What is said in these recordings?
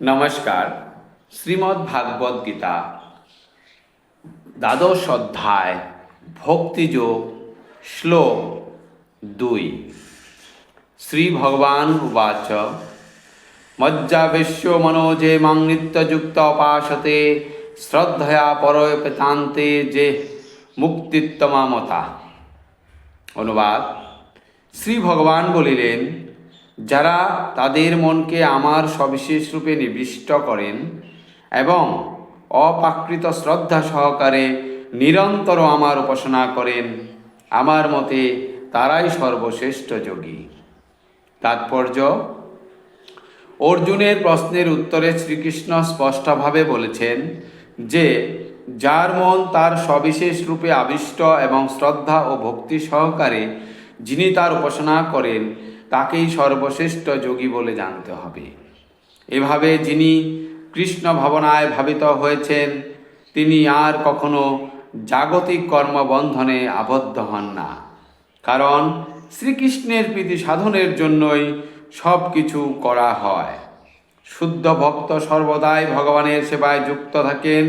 নমস্কার। শ্রীমদ্ ভাগবত গীতা, দ্বাদশ অধ্যায়, ভক্তিযোগ, শ্লোক দুই। শ্রী ভগবান উবাচ মজ্জাবেশ্য মনোজে মাং নিত্যযুক্ত অপাসতে শ্রদ্ধয়া পরয় পেতান্তে যে মুক্তিত্তমামতা। অনুবাদ। শ্রী ভগবান বলিলেন যারা তাদের মনকে আমার সবিশেষ রূপে নিবিষ্ট করেন এবং অপাকৃত শ্রদ্ধা সহকারে নিরন্তর আমার উপাসনা করেন, আমার মতে তারাই সর্বশ্রেষ্ঠ যোগী। তাৎপর্য? অর্জুনের প্রশ্নের উত্তরে শ্রীকৃষ্ণ স্পষ্টভাবে বলেছেন যে, যার মন তার সবিশেষ রূপে আবিষ্ট এবং শ্রদ্ধা ও ভক্তি সহকারে যিনি তার উপাসনা করেন তাকেই সর্বশ্রেষ্ঠ যোগী বলে জানতে হবে। এভাবে যিনি কৃষ্ণ ভাবনায় ভাবিত হয়েছেন, তিনি আর কখনো জাগতিক কর্মবন্ধনে আবদ্ধ হন না। কারণ শ্রীকৃষ্ণের প্রীতি সাধনের জন্যই সব কিছু করা হয়। শুদ্ধ ভক্ত সর্বদাই ভগবানের সেবায় যুক্ত থাকেন।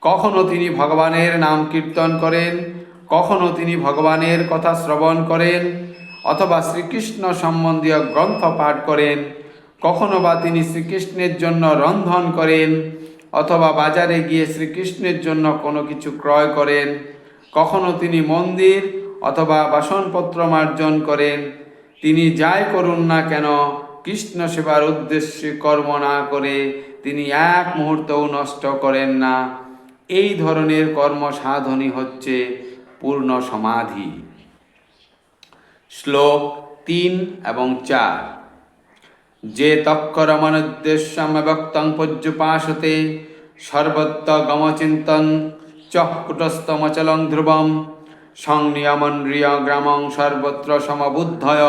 কখনো তিনি ভগবানের নাম কীর্তন করেন, কখনো তিনি ভগবানের কথা শ্রবণ করেন অথবা শ্রীকৃষ্ণ সম্বন্ধীয় গ্রন্থ পাঠ করেন। কখনো বা তিনি শ্রীকৃষ্ণের জন্য রন্ধন করেন, অথবা বাজারে গিয়ে শ্রীকৃষ্ণের জন্য কোনো কিছু ক্রয় করেন। কখনো তিনি মন্দির অথবা বাসনপত্র মার্জন করেন। তিনি যাই করুন না কেন, কৃষ্ণ সেবার উদ্দেশ্যে কর্ম না করে তিনি এক মুহূর্তও নষ্ট করেন না। এই ধরনের কর্ম সাধনই হচ্ছে পূর্ণ সমাধি। শ্লোক তিন এবং চার। যে তৎকরমনুদ্দেশ্যমব্যক্তং পর্যুপাসতে সর্বত্র গমচিন্তন চকুটস্থমচলং ধ্রুবম সংনিয়মন্রিয় গ্রামং সর্বত্র সমবুদ্ধয়,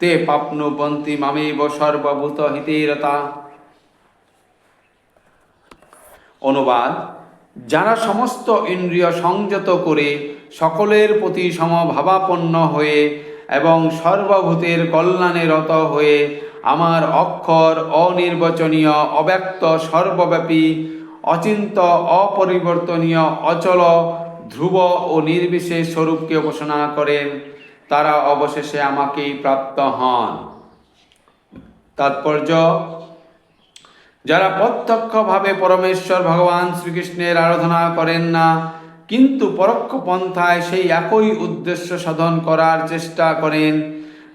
তে পাপ্নুবন্তি মামেব সর্বভূত হিতেরতা অনুবাদ, যারা সমস্ত ইন্দ্রিয় সংযত করে সকলের প্রতি সমভাবাপন্ন হয়ে এবং সর্বভূতের কল্যাণে রত হয়ে আমার অক্ষর অনির্বচনীয়, অব্যক্ত, সর্বব্যাপী, অচিন্ত, অপরিবর্তনীয়, অচল, ধ্রুব ও নির্বিশেষ স্বরূপকে উপাসনা করেন। তারা অবশেষে আমাকেই প্রাপ্ত হন। তাৎপর্য, যারা প্রত্যক্ষভাবে পরমেশ্বর ভগবান শ্রীকৃষ্ণের আরাধনা করেন না কিন্তু পরোক্ষ পন্থায় সেই একই উদ্দেশ্য সাধন করার চেষ্টা করেন।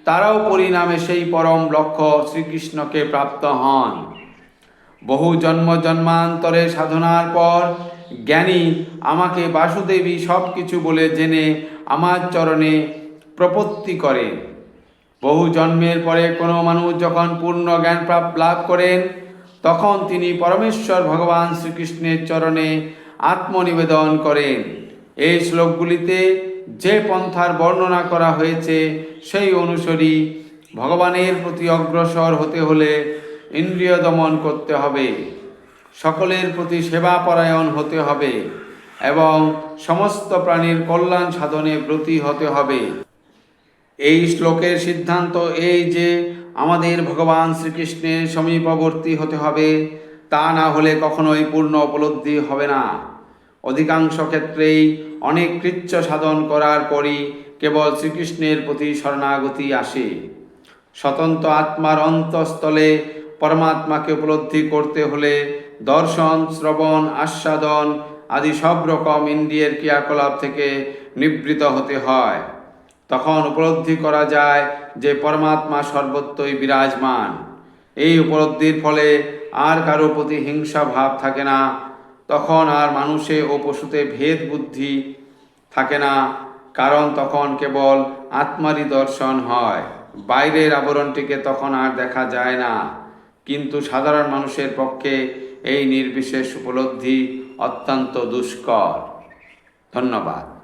তারাও পরিণামে সেই পরম লক্ষ্য শ্রীকৃষ্ণকে প্রাপ্ত হন। বহু জন্ম জন্মান্তরে সাধনার পর জ্ঞানী আমাকে বাসুদেবী সব কিছু বলে জেনে আমার চরণে প্রপত্তি করে বহু জন্মের পরে কোনো মানুষ যখন পূর্ণ জ্ঞান লাভ করেন, তখন তিনি পরমেশ্বর ভগবান শ্রীকৃষ্ণের চরণে আত্মনিবেদন করেন। এই শ্লোকগুলিতে যে পন্থার বর্ণনা করা হয়েছে, সেই অনুসরি ভগবানের প্রতি অগ্রসর হতে হলে ইন্দ্রিয় দমন করতে হবে, সকলের প্রতি সেবা পরায়ণ হতে হবে এবং সমস্ত প্রাণীর কল্যাণ সাধনে ব্রতী হতে হবে। এই শ্লোকের সিদ্ধান্ত এই যে আমাদের ভগবান শ্রীকৃষ্ণের সমীপবর্তী হতে হবে তা না হলে কখনোই পূর্ণ উপলব্ধি হবে না। অধিকাংশ ক্ষেত্রেই অনেক কৃচ্ছ সাধন করার পরই কেবল শ্রীকৃষ্ণের প্রতি শরণাগতি আসে। স্বতন্ত্র আত্মার অন্তঃস্থলে পরমাত্মাকে উপলব্ধি করতে হলে দর্শন, শ্রবণ, আস্বাদন আদি সব রকম ইন্দ্রিয়ের ক্রিয়াকলাপ থেকে নিবৃত হতে হয়। তখন উপলব্ধি করা যায় যে পরমাত্মা সর্বত্রই বিরাজমান। এই উপলব্ধির ফলে আর কারও প্রতি হিংসা ভাব থাকে না। তখন আর মানুষে ও পশুতে ভেদ বুদ্ধি থাকে না, কারণ তখন কেবল আত্মারই দর্শন হয়। বাইরের আবরণটিকে তখন আর দেখা যায় না। কিন্তু সাধারণ মানুষের পক্ষে এই নির্বিশেষ উপলব্ধি অত্যন্ত দুষ্কর। ধন্যবাদ।